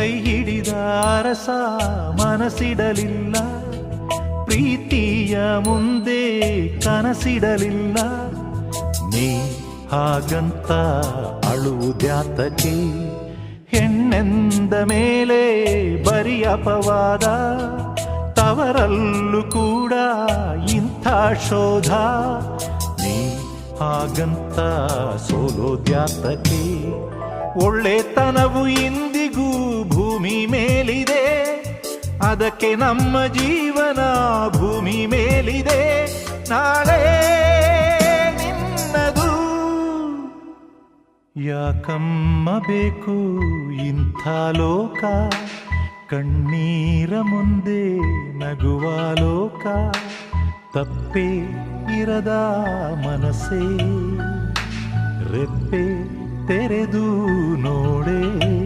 ಕೈ ಹಿಡಿದ ಅರಸ ಮನಸಿಡಲಿಲ್ಲ, ಪ್ರೀತಿಯ ಮುಂದೆ ಕನಸಿಡಲಿಲ್ಲ. ನೀ ಹಾಗಂತ ಅಳುವುದ್ಯಾತಕೆ ಹೆಣ್ಣೆಂದ ಮೇಲೆ ಬರಿ ಅಪವಾದ, ತವರಲ್ಲೂ ಕೂಡ ಇಂಥ ಶೋಧ. ನೀ ಹಾಗಂತ ಸೋಲೋದ್ಯಾತಕ್ಕೆ ಒಳ್ಳೆತನವು ಇಂದಿಗೂ ಭೂಮಿ ಮೇಲಿದೆ. ಅದಕ್ಕೆ ನಮ್ಮ ಜೀವನ ಭೂಮಿ ಮೇಲಿದೆ. ನಾಳೆ ನಿನ್ನದು. ಯಾಕಮ್ಮ ಬೇಕು ಇಂಥ ಲೋಕ? ಕಣ್ಣೀರ ಮುಂದೆ ನಗುವ ಲೋಕ? ತಪ್ಪೇ ಇರದ ಮನಸ್ಸೇ. ರೆಪ್ಪೆ ತೆರೆದು ನೋಡೇ.